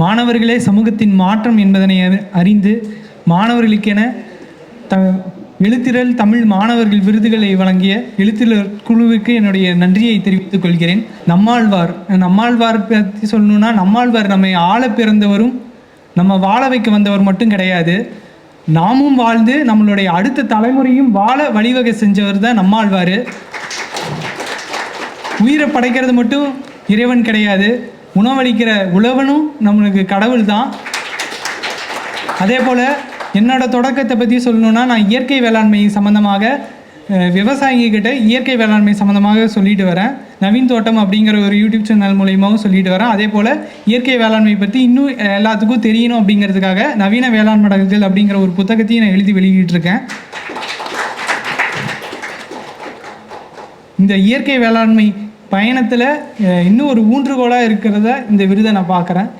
மாணவர்களே சமூகத்தின் மாற்றம் என்பதனை அறிந்து மாணவர்களுக்கென த எழுத்திரல் தமிழ் மாணவர்கள் விருதுகளை வழங்கிய எழுத்திரல் குழுவுக்கு என்னுடைய நன்றியை தெரிவித்துக் கொள்கிறேன். நம்மாழ்வார் நம்மாழ்வார் பற்றி சொல்லணும்னா நம்மாழ்வார் நம்மை ஆள பிறந்தவரும் நம்ம வாழ வைக்க வந்தவர் மட்டும் கிடையாது. நாமும் வாழ்ந்து நம்மளுடைய அடுத்த தலைமுறையும் வாழ வழிவகை செஞ்சவர் தான் நம்மாழ்வார். உயிரை படைக்கிறது மட்டும் இறைவன் கிடையாது. உணவளிக்கிற உழவனும் நம்மளுக்கு கடவுள் தான் அதே போல் என்னோட தொடக்கத்தை பற்றி சொல்லணுன்னா நான் இயற்கை வேளாண்மை சம்மந்தமாக விவசாயிகிட்ட இயற்கை வேளாண்மை சம்மந்தமாக சொல்லிட்டு வரேன். நவீன் தோட்டம் அப்படிங்கிற ஒரு யூடியூப் சேனல் மூலியமாகவும் சொல்லிட்டு வரேன். அதே போல் இயற்கை வேளாண்மை பற்றி இன்னும் எல்லாத்துக்கும் தெரியணும் அப்படிங்கிறதுக்காக நவீன வேளாண் மடங்குகள் அப்படிங்கிற ஒரு புத்தகத்தையும் நான் எழுதி வெளியிட்டிருக்கேன். இந்த இயற்கை வேளாண்மை பயணத்தில் இன்னும் ஒரு ஊன்றுகோலாக இருக்கிறத இந்த விருதை நான் பார்க்குறேன்.